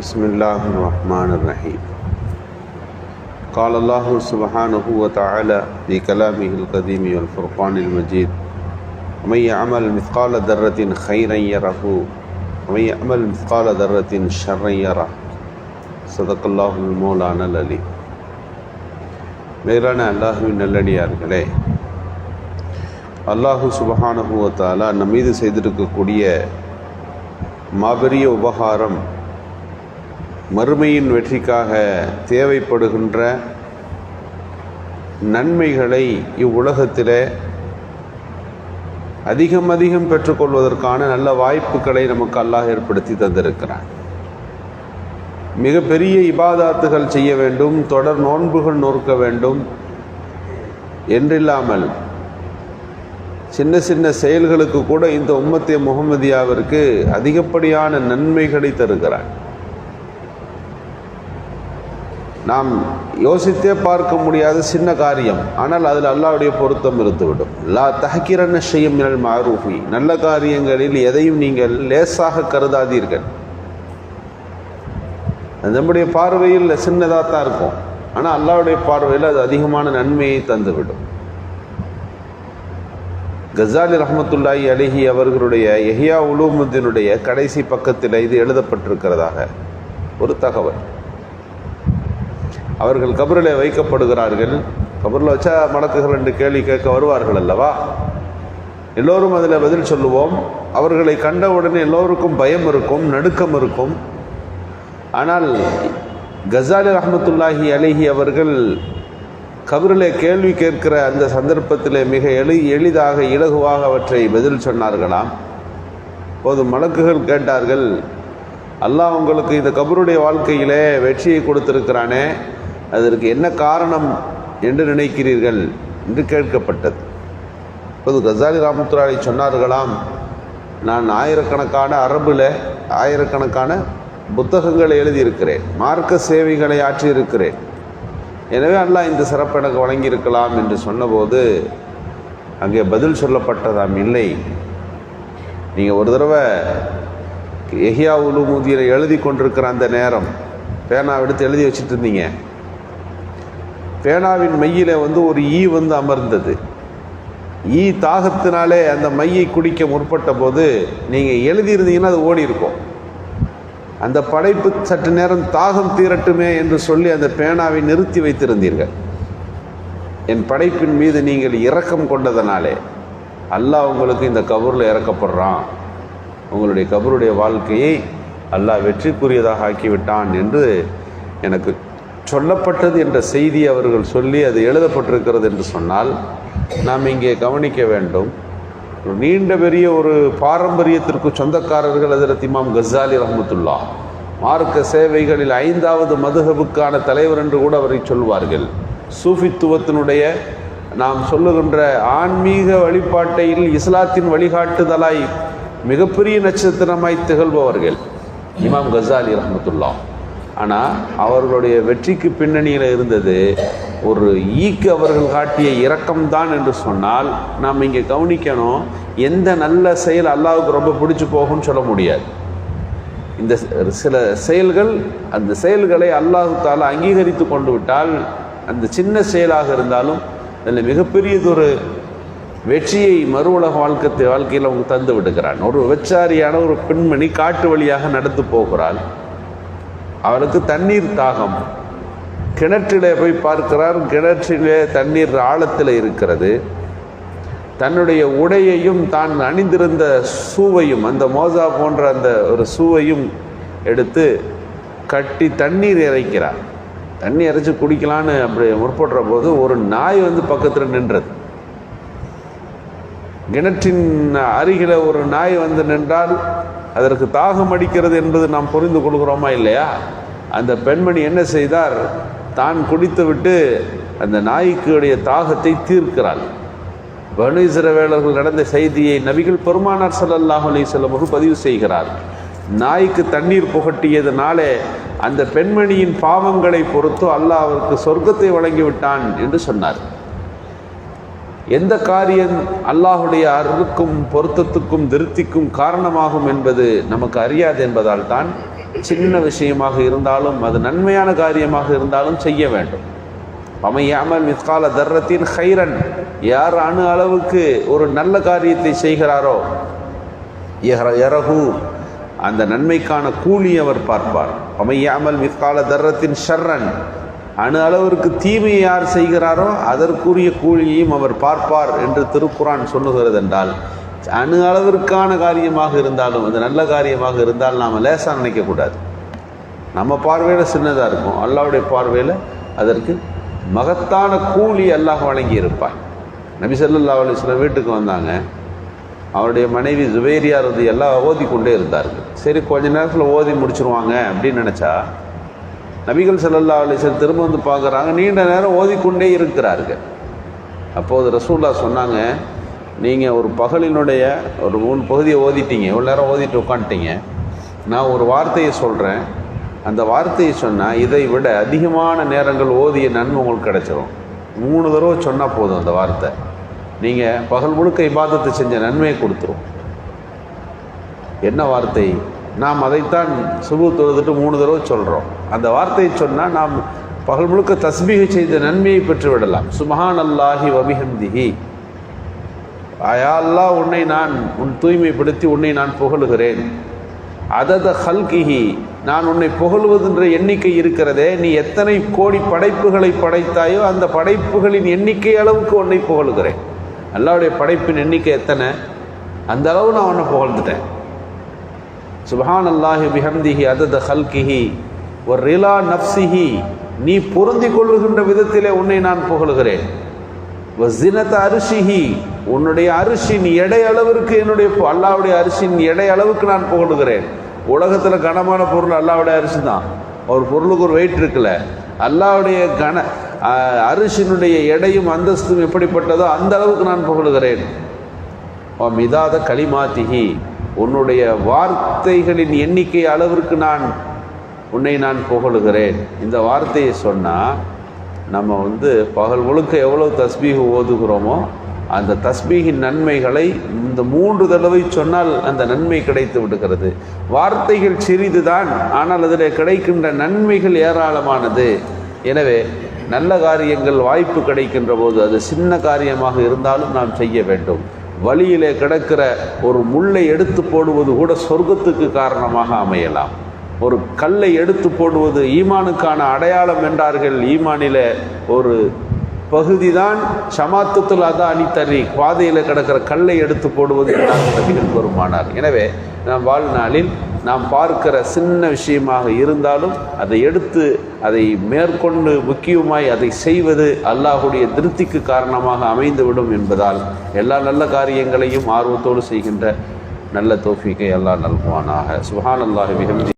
بسم الله الرحمن الرحيم قال الله سبحانه وتعالى في كلامه القديم والفرقان المجيد ومن يعمل مثقال ذرة خيرا يره ومن يعمل مثقال ذرة شرا يره صدق الله المولانا العليم மேலான அல்லாஹுவின் நல்லடியார்களே அல்லாஹு சுபஹானஹு வ தஆலா நம் மீது செய்திருக்கக்கூடிய மாபெரிய உபகாரம் மறுமையின் வெற்றிக்காக தேவைப்படுகின்ற நன்மைகளை இவ்வுலகத்திலே அதிகம் அதிகம் பெற்றுக்கொள்வதற்கான நல்ல வாய்ப்புகளை நமக்கு அல்லாஹ் ஏற்படுத்தி தந்திருக்கிறான். மிகப்பெரிய இபாதாத்துகள் செய்ய வேண்டும் தொடர் நோன்புகள் நோக்க வேண்டும் என்றில்லாமல் சின்ன சின்ன செயல்களுக்கு கூட இந்த உம்மத்திய முகமதியாவிற்கு அதிகப்படியான நன்மைகளை தருகிறான். நாம் யோசித்தே பார்க்க முடியாத சின்ன காரியம். ஆனால் அதில் அல்லாவுடைய பொருத்தம் இருந்துவிடும். லா தஹக்கிரன செய்யும் மினல் மாரூஃபி. நல்ல காரியங்களில் எதையும் நீங்கள் லேசாக கருதாதீர்கள். நம்முடைய பார்வையில் சின்னதாக தான் இருக்கும். ஆனால் அல்லாவுடைய பார்வையில் அது அதிகமான நன்மையை தந்துவிடும். கசாலி ரஹமத்துல்லாஹி அலிஹி அவர்களுடைய எஹியா உலூமுத்தினுடைய கடைசி பக்கத்தில் இது எழுதப்பட்டிருக்கிறதாக ஒரு தகவல். அவர்கள் கபரில் வைக்கப்படுகிறார்கள். கபரில் வச்சா மடக்குகள் என்று கேள்வி கேட்க வருவார்கள் அல்லவா? எல்லோரும் அதில் பதில் சொல்லுவோம். அவர்களை கண்டவுடனே எல்லோருக்கும் பயம் இருக்கும் நடுக்கம் இருக்கும். ஆனால் கசாலி ரஹமத்துல்லாஹி அலிஹி அவர்கள் கபரிலே கேள்வி கேட்கிற அந்த சந்தர்ப்பத்தில் மிக எளி எளிதாக இலகுவாக அவற்றை பதில் சொன்னார்களாம். போது மலக்குகள் கேட்டார்கள். அல்லாஹ் உங்களுக்கு இந்த கபருடைய வாழ்க்கையிலே வெற்றியை கொடுத்திருக்கிறானே. அதற்கு என்ன காரணம் என்று நினைக்கிறீர்கள் என்று கேட்கப்பட்டது. இப்போது கசாலி ராமத்துராலை சொன்னார்களாம் நான் ஆயிரக்கணக்கான அரபில் ஆயிரக்கணக்கான புத்தகங்களை எழுதியிருக்கிறேன் மார்க்க சேவைகளை ஆற்றியிருக்கிறேன். எனவே அல்லாஹ் இந்த சிறப்பு எனக்கு வழங்கியிருக்கலாம் என்று சொன்னபோது அங்கே பதில் சொல்லப்பட்டதாம் இல்லை. நீங்கள் ஒரு தடவை எஹியா உலுமுதியில் எழுதி கொண்டிருக்கிற அந்த நேரம் பேனா எடுத்து எழுதி வச்சுட்டு இருந்தீங்க. பேனாவின் மையில் வந்து ஒரு ஈ வந்து அமர்ந்தது. ஈ தாகத்தினாலே அந்த மையை குடிக்க முற்பட்ட போது நீங்கள் எழுதியிருந்தீங்கன்னா அது ஓடி இருக்கும். அந்த படைப்பு சற்று நேரம் தாகம் தீரட்டுமே என்று சொல்லி அந்த பேனாவை நிறுத்தி வைத்திருந்தீர்கள். என் படைப்பின் மீது நீங்கள் இரக்கம் கொண்டதனாலே அல்லாஹ் உங்களுக்கு இந்த கபூரில் இறக்கப்படுறான். உங்களுடைய கபருடைய வாழ்க்கையை அல்லாஹ் வெற்றிக்குரியதாக ஆக்கிவிட்டான் என்று எனக்கு சொல்லப்பட்டது என்ற செய்தி அவர்கள் சொல்லி அது எழுதப்பட்டிருக்கிறது என்று சொன்னால் நாம் இங்கே கவனிக்க வேண்டும். நீண்ட பெரிய ஒரு பாரம்பரியத்திற்கு சொந்தக்காரர்கள் அதில் இமாம் கசாலி ரஹமத்துல்லா மார்க்க சேவைகளில் ஐந்தாவது மதுகபுக்கான தலைவர் என்று கூட அவரை சொல்வார்கள். சூஃபித்துவத்தினுடைய நாம் சொல்லுகின்ற ஆன்மீக வழிபாட்டையில் இஸ்லாத்தின் வழிகாட்டுதலாய் மிகப்பெரிய நட்சத்திரமாய் திகழ்பவர்கள் இமாம் கசாலி ரஹமத்துல்லா. ஆனால் அவர்களுடைய வெற்றிக்கு பின்னணியில் இருந்தது ஒரு ஈக்கு அவர்கள் காட்டிய இரக்கம்தான் என்று சொன்னால் நாம் இங்கே கவனிக்கணும் எந்த நல்ல செயல் அல்லாவுக்கு ரொம்ப பிடிச்சி போகும்னு சொல்ல முடியாது. இந்த சில செயல்கள் அந்த செயல்களை அல்லாஹு தாலா அங்கீகரித்து கொண்டு விட்டால் அந்த சின்ன செயலாக இருந்தாலும் அதில் மிகப்பெரியதொரு வெற்றியை மறு உலக வாழ்க்கை வாழ்க்கையில் அவங்க தந்து விடுகிறான். ஒரு விபச்சாரியான ஒரு பெண்மணி காட்டு வழியாக நடந்து போகிறாள். அவனுக்கு தண்ணீர் தாகம். கிணற்றிலே போய் பார்க்கிறார். கிணற்றிலே தண்ணீர் ஆழத்தில் இருக்கிறது. தன்னுடைய உடையையும் தான் அணிந்திருந்த சூவையும் அந்த மோசா போன்ற அந்த ஒரு சூவையும் எடுத்து கட்டி தண்ணீர் இறைக்கிறார். தண்ணி இறைச்சி குடிக்கலான்னு அப்படி முற்படுற போது ஒரு நாய் வந்து பக்கத்தில் நின்றது. கிணற்றின் அருகில் ஒரு நாய் வந்து நின்றால் அதற்கு தாகம் அடிக்கிறது என்பது நாம் புரிந்து கொள்கிறோமா இல்லையா? அந்த பெண்மணி என்ன செய்தார்? தான் குடித்துவிட்டு அந்த நாய்க்குடைய தாகத்தை தீர்க்கிறாள். பனு இஸ்ரவேலர்கள் நடந்த செய்தியை நபிகள் பெருமானார் சல்லல்லாஹ் அலி பதிவு செய்கிறார். நாய்க்கு தண்ணீர் புகட்டியதுனாலே அந்த பெண்மணியின் பாவங்களை பொறுத்து அல்லாஹ் அவருக்கு சொர்க்கத்தை வழங்கிவிட்டான் என்று சொன்னார். எந்த காரியம் அல்லாஹுடைய அருளுக்கும் பொருத்தத்துக்கும் திருப்திக்கும் காரணமாகும் என்பது நமக்கு அறியாது என்பதால் தான் சின்ன விஷயமாக இருந்தாலும் அது நன்மையான காரியமாக இருந்தாலும் செய்ய வேண்டும். அமையாமல் மிஸ்கால தர்ரத்தின் ஹைரன் யார் அணு அளவுக்கு ஒரு நல்ல காரியத்தை செய்கிறாரோ யஹ்ர- அந்த நன்மைக்கான கூலி அவர் பார்ப்பார். அமையாமல் மிஸ்கால தர்ரத்தின் ஷர்ரன். அணு அளவிற்கு தீமையை யார் செய்கிறாரோ அதற்குரிய கூலியையும் அவர் பார்ப்பார் என்று திருக்குரான் சொல்லுகிறது என்றால் அணு அளவிற்கான காரியமாக இருந்தாலும் அது நல்ல காரியமாக இருந்தால் நாம் லேசாக நினைக்கக்கூடாது நம்ம பார்வையில் சின்னதாக இருக்கும். அல்லாவுடைய பார்வையில் அதற்கு மகத்தான கூலி அல்லாஹ் வழங்கி இருப்பார் நபி ஸல்லல்லாஹு வீட்டுக்கு வந்தாங்க. அவருடைய மனைவி ஜுபேரியார் வந்து எல்லாம் ஓதி கொண்டே இருந்தார்கள். சரி கொஞ்ச நேரத்தில் ஓதி முடிச்சிருவாங்க அப்படின்னு நினச்சா நபிகள் செல்லல்லா அலிசன் திரும்ப வந்து பார்க்குறாங்க. நீண்ட நேரம் ஓதிக்கொண்டே இருக்கிறார்கள். அப்போது ரசூல்லா சொன்னாங்க நீங்கள் ஒரு பகலினுடைய ஒரு மூணு பகுதியை ஓதிட்டீங்க. இவ்வளோ நேரம் ஓதிட்டு உட்காந்துட்டீங்க நான் ஒரு வார்த்தையை சொல்கிறேன் அந்த வார்த்தையை சொன்னால் இதை விட அதிகமான நேரங்கள் ஓதிய நன்மை உங்களுக்கு கிடச்சிரும். மூணு தடவை சொன்னால் போதும் அந்த வார்த்தை. நீங்கள் பகல் முழுக்க இபாதத்தை செஞ்ச நன்மையை கொடுத்துரும். என்ன வார்த்தை? நாம் அதைத்தான் சுபு தொழுதுட்டு மூணு தடவை சொல்கிறோம் அந்த வார்த்தையை சொன்னால் நாம் பகல் முழுக்க தஸ்பீக செய்த நன்மையை பெற்று விடலாம் அல்லாஹி வபிஹந்திஹி அயா அல்லாஹ் உன்னை நான் உன் தூய்மைப்படுத்தி உன்னை நான் புகழுகிறேன். அதத ஹல்கிஹி. நான் உன்னை புகழுவதென்ற எண்ணிக்கை இருக்கிறதே. நீ எத்தனை கோடி படைப்புகளை படைத்தாயோ அந்த படைப்புகளின் எண்ணிக்கை அளவுக்கு உன்னை புகழுகிறேன். அல்லாவுடைய படைப்பின் எண்ணிக்கை எத்தனை? அந்த அளவு நான் உன்னை புகழ்ந்துட்டேன். சுபஹான் அல்லாஹி பிஹம்திஹி அதத ஹல்கிஹி ஒரு ரிலா நப்சிஹி நீ பொருந்தி கொள்ளுகின்ற விதத்திலே உன்னை நான் புகழுகிறேன். வசினத்த அரிசிஹி உன்னுடைய அரிசின் எடை அளவிற்கு என்னுடைய அல்லாவுடைய அரிசின் எடை அளவுக்கு நான் புகழுகிறேன். உலகத்தில் கனமான பொருள் அல்லாவுடைய அரிசி தான். ஒரு பொருளுக்கு ஒரு வெயிட் இருக்குல்ல. அல்லாவுடைய கன அரிசினுடைய எடையும் அந்தஸ்தும் எப்படிப்பட்டதோ அந்த அளவுக்கு நான் புகழுகிறேன். ஓ மிதாத களிமாத்திகி உன்னுடைய வார்த்தைகளின் எண்ணிக்கை அளவிற்கு நான் உன்னை நான் புகழுகிறேன். இந்த வார்த்தையை சொன்னால் நம்ம வந்து பகல் முழுக்க எவ்வளோ தஸ்பீக ஓதுகிறோமோ அந்த தஸ்பீகின் நன்மைகளை இந்த மூன்று தடவை சொன்னால் அந்த நன்மை கிடைத்து விடுகிறது. வார்த்தைகள் சிறிதுதான் ஆனால் அதில் கிடைக்கின்ற நன்மைகள் ஏராளமானது. எனவே நல்ல காரியங்கள் வாய்ப்பு கிடைக்கின்ற போது அது சின்ன காரியமாக இருந்தாலும் நாம் செய்ய வேண்டும். வழியிலே கிடக்கிற ஒரு முள்ளை எடுத்து போடுவது கூட சொர்க்கத்துக்கு காரணமாக அமையலாம். ஒரு கல்லை எடுத்து போடுவது ஈமானுக்கான அடையாளம் என்றார்கள். ஈமானில ஒரு பகுதி தான் சமாத்துல் அதா அணித்தறி பாதையில் கிடக்கிற கல்லை எடுத்து போடுவது என்றார்கள் பெருமானார் எனவே நாம் வாழ்நாளில் நாம் பார்க்கிற சின்ன விஷயமாக இருந்தாலும் அதை எடுத்து அதை மேற்கொண்டு முக்கியமாய் அதை செய்வது அல்லாஹுடைய திருப்திக்கு காரணமாக அமைந்துவிடும் என்பதால் எல்லா நல்ல காரியங்களையும் ஆர்வத்தோடு செய்கின்ற நல்ல தோஃபிக்கை அல்லாஹ் நல்குவானாக. சுஹான் அல்லாஹ் மிகுந்தி